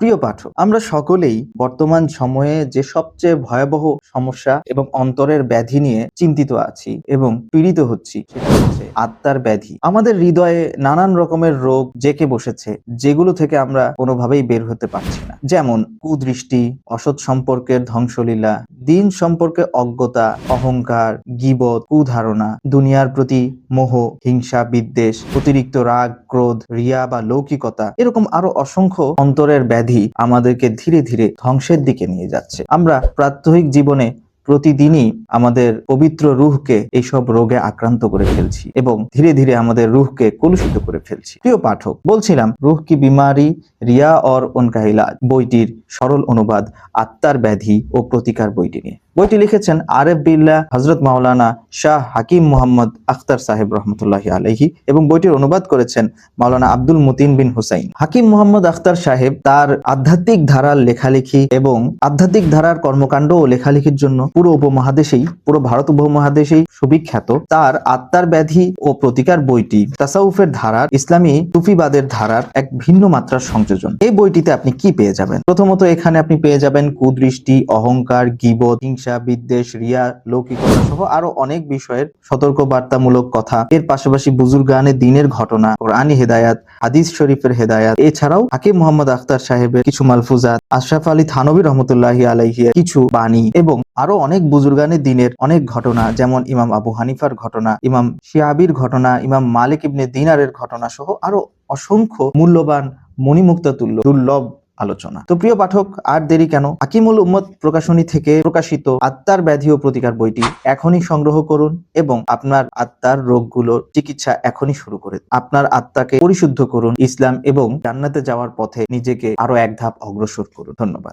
প্রিয় পাঠক, আমরা সকলেই বর্তমান সময়ে যে সবচেয়ে ভয়াবহ সমস্যা এবং অন্তরের ব্যাধি নিয়ে চিন্তিত আছি এবং পীড়িত হচ্ছি সেটা হচ্ছে আত্মার ব্যাধি। আমাদের হৃদয়ে নানান রকমের রোগ জেকে বসেছে, যেগুলো থেকে আমরা কোনোভাবেই বের হতে পারছি না। যেমন কুদৃষ্টি, অসৎ সম্পর্কের ধ্বংসলীলা, দিন সম্পর্কে অজ্ঞতা, অহংকার, গিবত, কুধারণা, দুনিয়ার প্রতি মোহ, হিংসা, বিদ্বেষ, অতিরিক্ত রাগ, ক্রোধ, রিয়া বা লৌকিকতা, এরকম আরও অসংখ্য অন্তরের ব্যাধি আমাদেরকে ধীরে ধীরে ধ্বংসের দিকে নিয়ে যাচ্ছে। আমরা প্রাত্যহিক জীবনে প্রতিদিনই আমাদের পবিত্র রুহকে এইসব রোগে আক্রান্ত করে ফেলছি এবং ধীরে ধীরে আমাদের রুহকে কলুষিত করে ফেলছি। প্রিয় পাঠক, বলছিলাম, রুহ কি বিমারি, রিয়া অর উনকা ইলাজ বইটির সরল অনুবাদ, আত্মার ব্যাধি ও প্রতিকার বইটি নিয়ে। বইটি লিখেছেন আরেফ বিল্লাহ হজরত মাওলানা শাহ হাকিম মোহাম্মদ আখতার সাহেব রহমতুল্লাহ আলহি এবং বইটির অনুবাদ করেছেন মাওলানা আব্দুল মতিন বিন হুসাইন। হাকিম মোহাম্মদ আখতার সাহেব তার আধ্যাত্মিক ধারার লেখালেখি এবং আধ্যাত্মিক ধারার কর্মকাণ্ড ও লেখালেখির জন্য পুরো উপমহাদেশেই, পুরো ভারত উপমহাদেশেই সুবিখ্যাত তার আত্মার ব্যাধি ও প্রতিকার বইটি। তাসাউফের ধারার, ইসলামী তুফিবাদের ধারার এক ভিন্ন মাত্রার সংযোজন। এই বইটিতে আপনি কি পেয়ে যাবেন? প্রথমত এখানে আপনি পেয়ে যাবেন কুদৃষ্টি, অহংকার, গিবত, হিংসা বিদ্বেষ, রিয়া লৌকিকতা সহ আরও অনেক বিষয়ের সতর্ক বার্তামূলক কথা। এর পাশাপাশি বুজুর্গানে দিনের ঘটনা কোরআনী হেদায়াত, হাদিস শরীফের হেদায়াত। এছাড়াও হাকিম মোহাম্মদ আখতার সাহেবের কিছু মালফুজাত, আশরাফ আলী থানবী রহমতুল্লাহি আলাইহি কিছু বাণী এবং আরও অনেক বুজুর্গানে দিনের অনেক ঘটনা, যেমন ইমাম আবু হানিফার ঘটনা, ইমাম শিয়াবির ঘটনা, ইমাম মালিক ইবনে দিনারের ঘটনা সহ আরও অসংখ্য মূল্যবান মণিমুক্তাতুল্য, দুর্লভ আলোচনা। তো প্রিয় পাঠক, আর দেরি কেন? হাকিমুল উম্মত প্রকাশনী থেকে প্রকাশিত আত্মার ব্যাধি ও প্রতিকার বইটি এখনই সংগ্রহ করুন এবং আপনার আত্মার রোগগুলোর চিকিৎসা এখনই শুরু করে আপনার আত্মাকে পরিশুদ্ধ করুন ইসলাম এবং জান্নাতে যাওয়ার পথে নিজেকে আরও এক ধাপ অগ্রসর করুন। ধন্যবাদ।